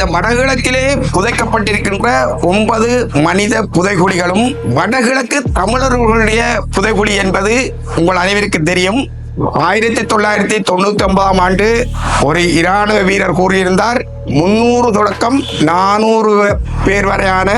இந்த வடகிழக்கிலே புதைக்கப்பட்டிருக்கின்ற ஒன்பது மனித புதைகுழிகளும் வடகிழக்கு தமிழர்களுடைய புதைகுழி என்பது உங்கள் அனைவருக்கு தெரியும். ஆயிரத்தி தொள்ளாயிரத்தி தொண்ணூத்தி ஒன்பதாம் ஆண்டு ஒரு இராணுவ வீரர் கூறியிருந்தார் முன்னூறு தொடக்கம் நானூறு பேர் வரையான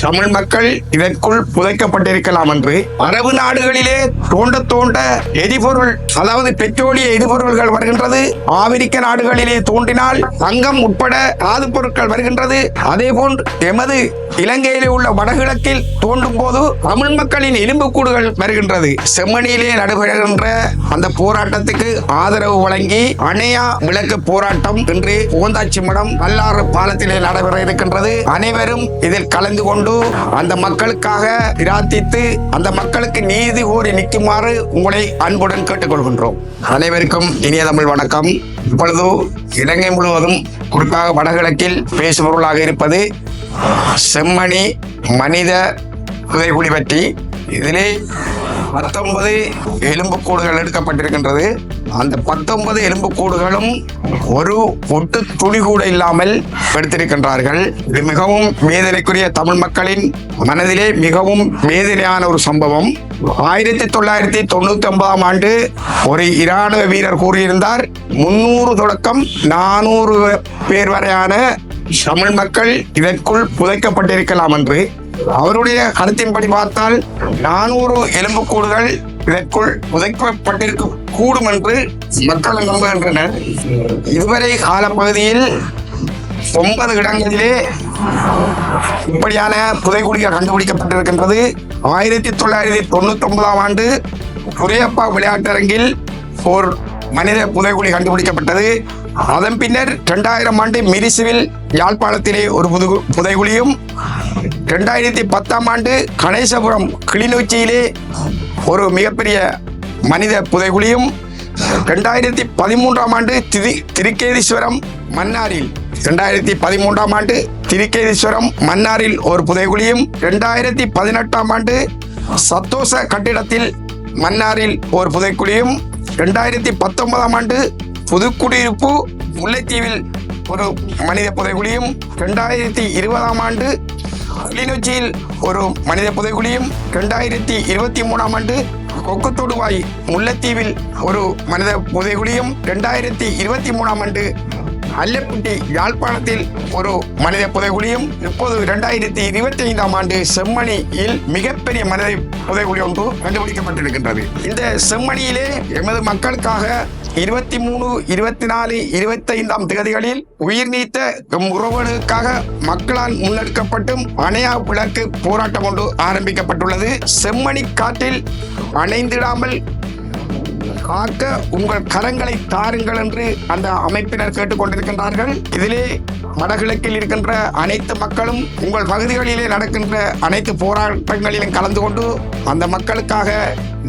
தமிழ் மக்கள் இதற்குள் புதைக்கப்பட்டிருக்கலாம் என்று அரபு நாடுகளிலே தோண்ட தோண்ட எரிபொருள் அதாவது பெட்ரோலிய எரிபொருள்கள் வருகின்றது. ஆப்பிரிக்க நாடுகளிலே தோண்டினால் தங்கம் உட்பட தாது பொருட்கள் வருகின்றது. அதே போன்று எமது இலங்கையிலே உள்ள வடகிழக்கில் தோண்டும் போது தமிழ் மக்களின் எலும்புக்கூடுகள் வருகின்றது. செம்மணியிலே நடைபெறுகின்ற அந்த போராட்டத்துக்கு ஆதரவு வழங்கி அணையா விளக்கு போராட்டம் இன்று ஓந்தாச்சி மடம் நல்லாறு பாலத்திலே நடைபெற இருக்கின்றது. அனைவரும் இதில் கலந்து கொண்டு அந்த மக்களுக்காக பிரார்த்தித்து அந்த மக்களுக்கு நீதி கோரி நிற்குமாறு உங்களை அன்புடன் கேட்டுக்கொள்கின்றோம். அனைவருக்கும் இனிய தமிழ் வணக்கம். இப்பொழுது இலங்கை முழுவதும் குறிப்பாக வடகிழக்கில் பேசுபொருளாக இருப்பது செம்மணி மனித புதைகுழி பற்றி. இதிலே பத்தொன்பது எலும்புக்கூடுகள் எடுக்கப்பட்டிருக்கின்றது. அந்த பத்தொன்பது எலும்புக்கூடுகளும் ஒரு ஒட்டு துளி கூட இல்லாமல் எடுத்திருக்கின்றார்கள். இது மிகவும் வேதனைக்குரிய தமிழ் மக்களின் மனதிலே மிகவும் வேதனையான ஒரு சம்பவம். ஆயிரத்தி தொள்ளாயிரத்தி தொண்ணூத்தி ஒன்பதாம் ஆண்டு ஒரு இராணுவ வீரர் கூறியிருந்தார் முன்னூறு தொடக்கம் நானூறு பேர் வரையான தமிழ் மக்கள் இதற்குள் புதைக்கப்பட்டிருக்கலாம் என்று. அவருடைய கருத்தின்படி பார்த்தால் நானூறு எலும்புக்கூடுகள் இதற்குள் புதைக்கப்பட்டிருக்க கூடும் என்று மக்கள் நம்புகின்றனர். இதுவரை காலப்பகுதியில் ஒன்பது இடங்களிலே இப்படியான புதைக்குடிகள் கண்டுபிடிக்கப்பட்டிருக்கின்றது. ஆயிரத்தி தொள்ளாயிரத்தி தொண்ணூத்தி ஒன்பதாம் ஆண்டு துரையப்பா விளையாட்டரங்கில் ஒரு மனித புதைக்குழி கண்டுபிடிக்கப்பட்டது. அதன் பின்னர் இரண்டாயிரம் ஆண்டு மிரிசுவில் யாழ்ப்பாணத்திலே ஒரு புது புதைகுழியும் ரெண்டாயிரத்தி பத்தாம் ஆண்டு கணேசபுரம் கிளிநொச்சியிலே ஒரு மிகப்பெரிய மனித புதைகுழியும் ரெண்டாயிரத்தி பதிமூன்றாம் ஆண்டு திரு திருக்கேதீஸ்வரம் மன்னாரில் ரெண்டாயிரத்தி பதிமூன்றாம் ஆண்டு திருக்கேதீஸ்வரம் மன்னாரில் ஒரு புதைகுழியும் ரெண்டாயிரத்தி பதினெட்டாம் ஆண்டு சத்தோச கட்டிடத்தில் மன்னாரில் ஒரு புதைக்குழியும் ரெண்டாயிரத்தி பத்தொன்பதாம் ஆண்டு புதுக்குடியிருப்பு முல்லைத்தீவில் ஒரு மனித புதைகுழியும் ரெண்டாயிரத்தி இருபதாம் ஆண்டு கிளிநொச்சியில் ஒரு மனித புதைகுழியும் ரெண்டாயிரத்தி இருபத்தி மூணாம் ஆண்டு கொக்குத்தொடுவாய் முல்லைத்தீவில் ஒரு மனித புதைகுழியும் ரெண்டாயிரத்தி இருபத்தி மூணாம் ஆண்டு அல்லப்பட்டி யாழ்ப்பாணத்தில் ஒரு மனித புதைகுழியும் இப்போது இரண்டாயிரத்தி இருபத்தி ஐந்தாம் ஆண்டு செம்மணியில் மிகப்பெரிய மனித புதைகுழி ஒன்று கண்டுபிடிக்கப்பட்டிருக்கின்றது. இந்த செம்மணியிலே எமது மக்களுக்காக இருபத்தி மூணு இருபத்தி நாலு இருபத்தி ஐந்தாம் தேதிகளில் உயிர் நீத்த உறவுகளுக்காக மக்களால் முன்னெடுக்கப்பட்டும் அணையா விளக்கு போராட்டம் ஒன்று ஆரம்பிக்கப்பட்டுள்ளது. செம்மணி காற்றில் அணைந்திடாமல் காக்க உங்கள் கரங்களை தாருங்கள் என்று அந்த அமைப்பினர் கேட்டுக்கொண்டிருக்கின்றார்கள். இதிலே வடகிழக்கில் இருக்கின்ற அனைத்து மக்களும் உங்கள் பகுதிகளிலே நடக்கின்ற அனைத்து போராட்டங்களிலும் கலந்து கொண்டு அந்த மக்களுக்காக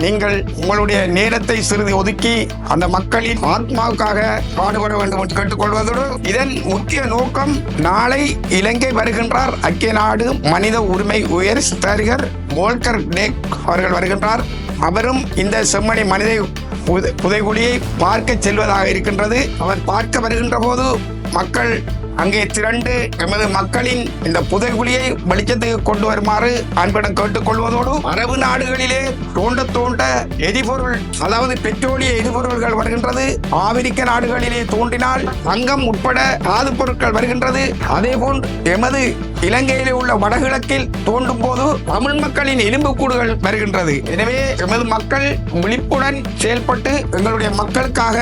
நீங்கள் உங்களுடைய நேரத்தை சிறிது ஒதுக்கி அந்த மக்களின் ஆத்மாவுக்காக பாடுபட வேண்டும் என்று கேட்டுக்கொள்வதோடு இதன் முக்கிய நோக்கம் நாளை இலங்கை வருகின்றார். ஐக்கிய நாடு மனித உரிமை உயர் ஸ்தரிகர் போல்கர் டேக் அவர்கள் வருகின்றார். அவரும் இந்த செம்மணி மனித புதைகுழியை பார்க்க செல்வதாக இருக்கின்றது. அவர் பார்க்க வருகின்ற போது மக்கள் அங்கே திரண்டு எமது மக்களின் இந்த புதைகுழியை வெளிச்சத்துக்கு கொண்டு வருமாறு அன்புடன் கேட்டுக்கொள்வதோடு அரபு நாடுகளிலே தோண்ட தோண்ட எரிபொருள் அதாவது பெட்ரோலிய எரிபொருள்கள் வருகின்றது. ஆப்பிரிக்க நாடுகளிலே தோன்றினால் தங்கம் உட்பட தாது பொருட்கள் வருகின்றது. அதே போன்று எமது இலங்கையிலே உள்ள வடகிழக்கில் தோண்டும் போது தமிழ் மக்களின் எலும்புக்கூடுகள் வருகின்றது. எனவே எமது மக்கள் விழிப்புடன் செயல்பட்டு எங்களுடைய மக்களுக்காக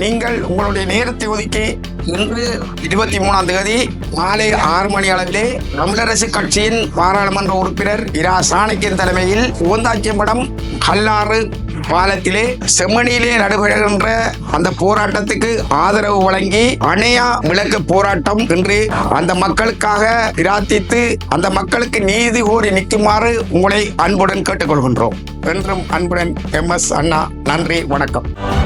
நீங்கள் உங்களுடைய நேரத்தை ஒதுக்கி இன்று இருபத்தி மூணாம் தேதி மாலை ஆறு மணி அளவிலே தமிழரசு கட்சியின் பாராளுமன்ற உறுப்பினர் இரா சாணக்கியன் தலைமையில் ஓந்தாச்சியம்படம் கல்லாறு பாலத்திலே செம்மணியிலே நடைபெறுகின்ற அந்த போராட்டத்துக்கு ஆதரவு வழங்கி அணையா விளக்கு போராட்டம் என்று அந்த மக்களுக்காக பிரார்த்தித்து அந்த மக்களுக்கு நீதி கோரி நிற்குமாறு உங்களை அன்புடன் கேட்டுக்கொள்கின்றோம். என்றும் அன்புடன் எம் எஸ் அண்ணா நன்றி வணக்கம்.